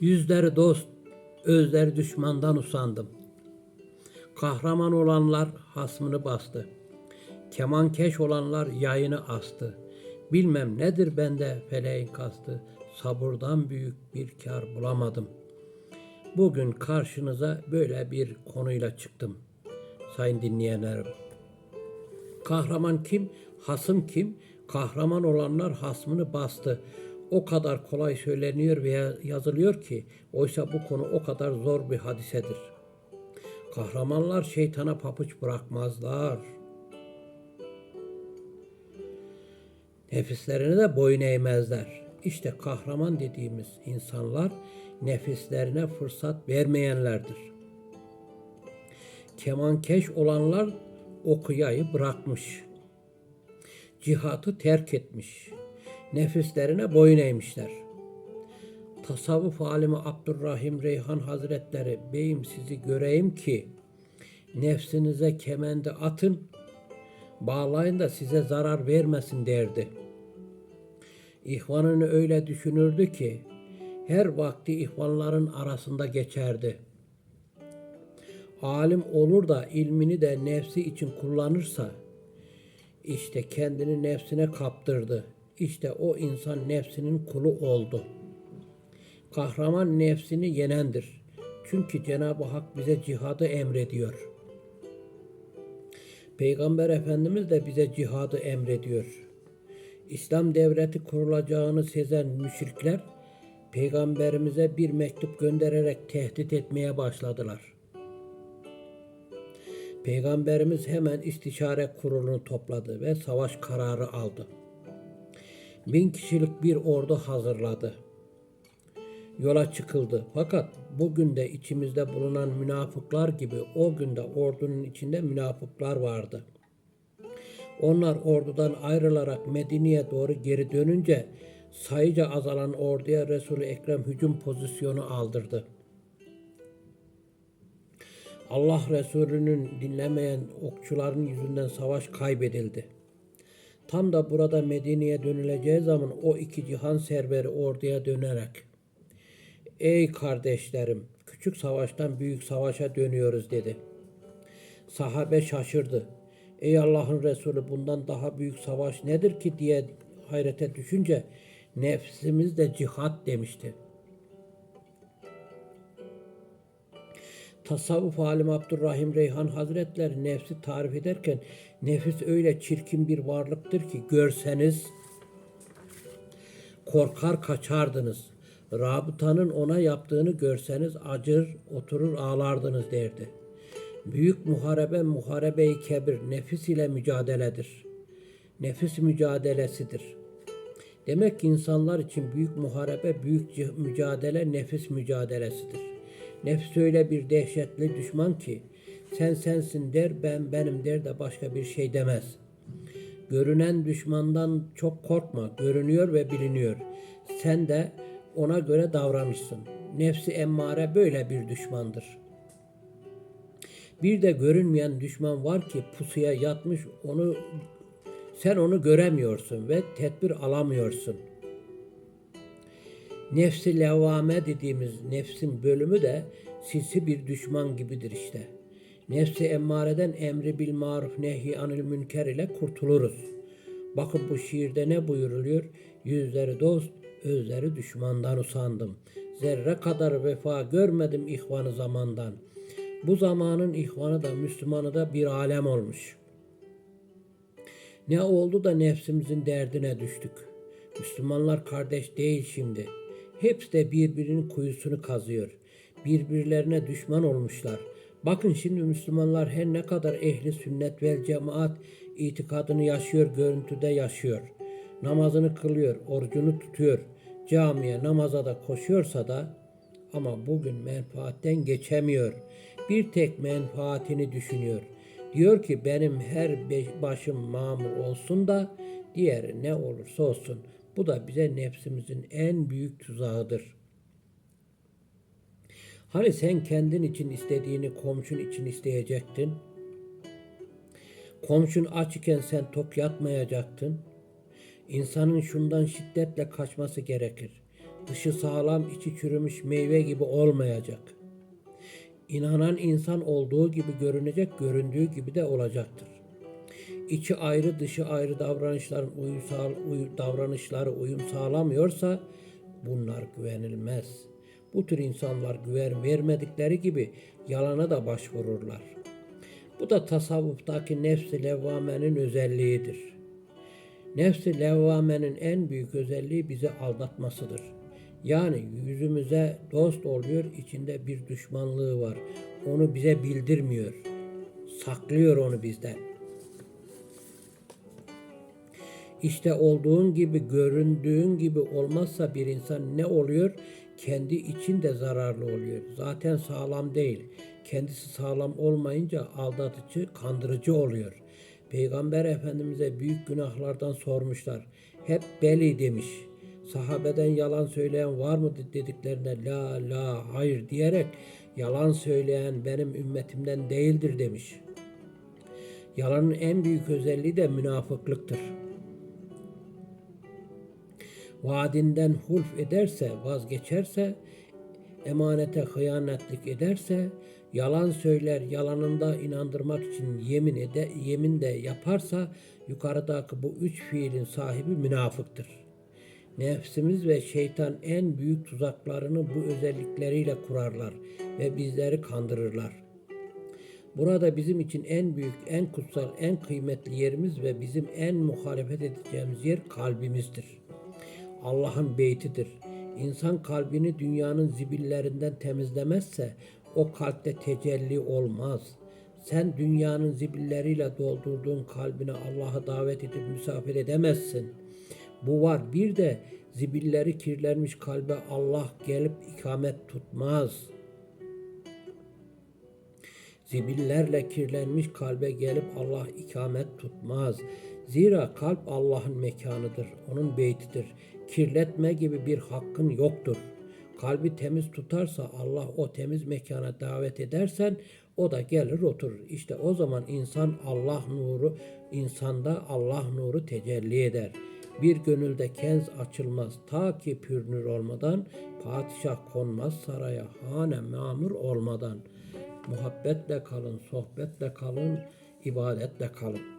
Yüzleri dost, özleri düşmandan usandım. Kahraman olanlar hasmını bastı. Kemankeş olanlar yayını astı. Bilmem nedir bende feleğin kastı. Sabırdan büyük bir kar bulamadım. Bugün karşınıza böyle bir konuyla çıktım. Sayın dinleyenlerim. Kahraman kim? Hasım kim? Kahraman olanlar hasmını bastı. O kadar kolay söyleniyor veya yazılıyor ki oysa bu konu o kadar zor bir hadisedir. Kahramanlar şeytana papuç bırakmazlar. Nefislerine de boyun eğmezler. İşte kahraman dediğimiz insanlar nefislerine fırsat vermeyenlerdir. Kemankeş olanlar okuyayı bırakmış. Cihatı terk etmiş. Nefislerine boyun eğmişler. Tasavvuf alimi Abdurrahim Reyhan Hazretleri beyim sizi göreyim ki nefsinize kemendi atın bağlayın da size zarar vermesin derdi. İhvanını öyle düşünürdü ki her vakti ihvanların arasında geçerdi. Alim olur da ilmini de nefsi için kullanırsa işte kendini nefsine kaptırdı. İşte o insan nefsinin kulu oldu. Kahraman nefsini yenendir. Çünkü Cenab-ı Hak bize cihadı emrediyor. Peygamber Efendimiz de bize cihadı emrediyor. İslam devleti kurulacağını sezen müşrikler peygamberimize bir mektup göndererek tehdit etmeye başladılar. Peygamberimiz hemen istişare kurulunu topladı ve savaş kararı aldı. Bin kişilik bir ordu hazırladı. Yola çıkıldı. Fakat bugün de içimizde bulunan münafıklar gibi o günde ordunun içinde münafıklar vardı. Onlar ordudan ayrılarak Medine'ye doğru geri dönünce sayıca azalan orduya Resul-i Ekrem hücum pozisyonu aldırdı. Allah Resulü'nün dinlemeyen okçuların yüzünden savaş kaybedildi. Tam da burada Medine'ye dönüleceği zaman o iki cihan serveri orduya dönerek Ey kardeşlerim, küçük savaştan büyük savaşa dönüyoruz dedi. Sahabe şaşırdı. Ey Allah'ın Resulü bundan daha büyük savaş nedir ki diye hayrete düşünce nefsimiz de cihat demişti. Tasavvuf alimi Abdurrahim Reyhan Hazretleri nefsi tarif ederken nefis öyle çirkin bir varlıktır ki görseniz korkar kaçardınız. Rabıtanın ona yaptığını görseniz acır oturur ağlardınız derdi. Büyük muharebe muharebe-i kebir nefis ile mücadeledir. Nefis mücadelesidir. Demek ki insanlar için büyük muharebe, büyük mücadele nefis mücadelesidir. Nefs öyle bir dehşetli düşman ki sen sensin der, ben benim der de başka bir şey demez. Görünen düşmandan çok korkma, görünüyor ve biliniyor. Sen de ona göre davranmışsın. Nefsi emmare böyle bir düşmandır. Bir de görünmeyen düşman var ki pusuya yatmış onu sen onu göremiyorsun ve tedbir alamıyorsun. Nefsi levame dediğimiz nefsin bölümü de sinsi bir düşman gibidir işte. Nefsi emmareden emri bil maruf nehi anil münker ile kurtuluruz. Bakın bu şiirde ne buyuruluyor? Yüzleri dost, özleri düşmandan usandım. Zerre kadar vefa görmedim ihvanı zamandan. Bu zamanın ihvanı da Müslümanı da bir alem olmuş. Ne oldu da nefsimizin derdine düştük. Müslümanlar kardeş değil şimdi. Hepsi de birbirinin kuyusunu kazıyor. Birbirlerine düşman olmuşlar. Bakın şimdi Müslümanlar her ne kadar ehli sünnet vel cemaat itikadını yaşıyor, görüntüde yaşıyor. Namazını kılıyor, orucunu tutuyor. Camiye, namaza da koşuyorsa da ama bugün menfaatten geçemiyor. Bir tek menfaatini düşünüyor. Diyor ki benim her başım mamur olsun da diğeri ne olursa olsun. Bu da bize nefsimizin en büyük tuzağıdır. Hani sen kendin için istediğini komşun için isteyecektin? Komşun aç iken sen tok yatmayacaktın. İnsanın şundan şiddetle kaçması gerekir. dışı sağlam, içi çürümüş meyve gibi olmayacak. İnanan insan olduğu gibi görünecek, göründüğü gibi de olacaktır. İçi ayrı, dışı ayrı davranışların uyum sağ, uy- davranışları uyum sağlamıyorsa bunlar güvenilmez. Bu tür insanlar güven vermedikleri gibi yalana da başvururlar. Bu da tasavvuftaki nefs-i levvamenin özelliğidir. Nefs-i levvamenin en büyük özelliği bizi aldatmasıdır. Yani yüzümüze dost oluyor, içinde bir düşmanlığı var. Onu bize bildirmiyor. Saklıyor onu bizden. İşte olduğun gibi, göründüğün gibi olmazsa bir insan ne oluyor? Kendi içinde zararlı oluyor. Zaten sağlam değil. Kendisi sağlam olmayınca aldatıcı, kandırıcı oluyor. Peygamber Efendimiz'e büyük günahlardan sormuşlar. Hep beli demiş. Sahabeden yalan söyleyen var mı dediklerinde la la hayır diyerek yalan söyleyen benim ümmetimden değildir demiş. Yalanın en büyük özelliği de münafıklıktır vaadinden hulf ederse, vazgeçerse, emanete hıyanetlik ederse, yalan söyler, yalanında inandırmak için yemin ede, yemin de yaparsa yukarıdaki bu üç fiilin sahibi münafıktır. Nefsimiz ve şeytan en büyük tuzaklarını bu özellikleriyle kurarlar ve bizleri kandırırlar. Burada bizim için en büyük, en kutsal, en kıymetli yerimiz ve bizim en muhalefet edeceğimiz yer kalbimizdir. Allah'ın beytidir. İnsan kalbini dünyanın zibillerinden temizlemezse o kalpte tecelli olmaz. Sen dünyanın zibilleriyle doldurduğun kalbine Allah'a davet edip misafir edemezsin. Bu var. Bir de zibilleri kirlenmiş kalbe Allah gelip ikamet tutmaz.'' Zibillerle kirlenmiş kalbe gelip Allah ikamet tutmaz. Zira kalp Allah'ın mekanıdır, onun beytidir. Kirletme gibi bir hakkın yoktur. Kalbi temiz tutarsa Allah o temiz mekana davet edersen o da gelir oturur. İşte o zaman insan Allah nuru, insanda Allah nuru tecelli eder. Bir gönülde kenz açılmaz ta ki pürnür olmadan, padişah konmaz saraya, hane mamur olmadan.'' Muhabbetle kalın, sohbetle kalın, ibadetle kalın.